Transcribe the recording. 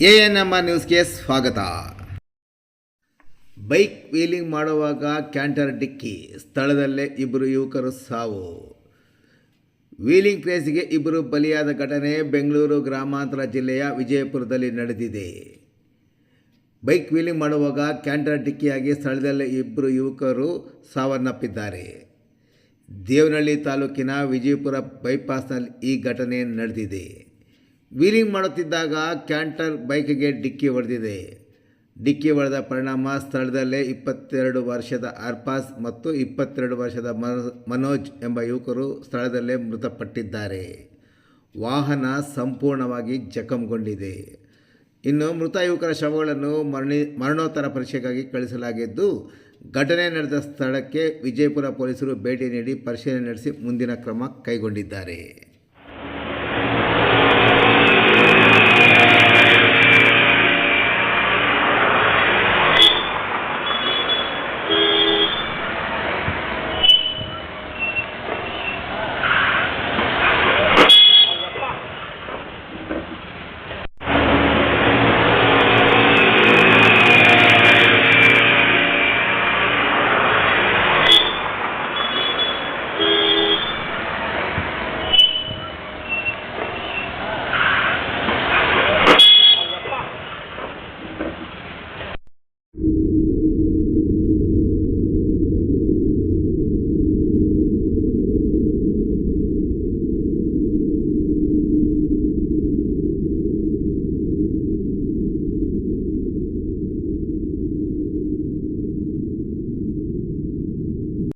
A N M R ನ್ಯೂಸ್ಗೆ ಸ್ವಾಗತ. Bike wheeling ಮಾಡುವಾಗ ಕ್ಯಾಂಟರ್ ಡಿಕ್ಕಿ, ಸ್ಥಳದಲ್ಲೇ ಇಬ್ಬರು ಯುವಕರು ಸಾವು. ವೀಲಿಂಗ್ ಕ್ರೇಸ್ಗೆ ಇಬ್ಬರು ಬಲಿಯಾದ ಘಟನೆ ಬೆಂಗಳೂರು ಗ್ರಾಮಾಂತರ ಜಿಲ್ಲೆಯ ವಿಜಯಪುರದಲ್ಲಿ ನಡೆದಿದೆ. ಬೈಕ್ ವೀಲಿಂಗ್ ಮಾಡುವಾಗ ಕ್ಯಾಂಟರ್ ಡಿಕ್ಕಿಯಾಗಿ ಸ್ಥಳದಲ್ಲೇ ಇಬ್ಬರು ಯುವಕರು ಸಾವನ್ನಪ್ಪಿದ್ದಾರೆ. ದೇವನಹಳ್ಳಿ ತಾಲೂಕಿನ ವಿಜಯಪುರ ಬೈಪಾಸ್ನಲ್ಲಿ ಈ ಘಟನೆ ನಡೆದಿದೆ. ವೀಲಿಂಗ್ ಮಾಡುತ್ತಿದ್ದಾಗ ಕ್ಯಾಂಟರ್ ಬೈಕ್ಗೆ ಡಿಕ್ಕಿ ಹೊಡೆದಿದೆ. ಡಿಕ್ಕಿ ಹೊಡೆದ ಪರಿಣಾಮ ಸ್ಥಳದಲ್ಲೇ ಇಪ್ಪತ್ತೆರಡು ವರ್ಷದ ಅರ್ಪಾಸ್ ಮತ್ತು ಇಪ್ಪತ್ತೆರಡು ವರ್ಷದ ಮನೋ- ಮನೋಜ್ ಎಂಬ ಯುವಕರು ಸ್ಥಳದಲ್ಲೇ ಮೃತಪಟ್ಟಿದ್ದಾರೆ. ವಾಹನ ಸಂಪೂರ್ಣವಾಗಿ ಜಖಂಗೊಂಡಿದೆ. ಇನ್ನು ಮೃತ ಯುವಕರ ಶವಗಳನ್ನು ಮರಣಿ, ಮರಣೋತ್ತರ ಪರೀಕ್ಷೆಗಾಗಿ ಕಳಿಸಲಾಗಿದ್ದು, ಘಟನೆ ನಡೆದ ಸ್ಥಳಕ್ಕೆ ವಿಜಯಪುರ ಪೊಲೀಸರು ಭೇಟಿ ನೀಡಿ ಪರಿಶೀಲನೆ ನಡೆಸಿ ಮುಂದಿನ ಕ್ರಮ ಕೈಗೊಂಡಿದ್ದಾರೆ.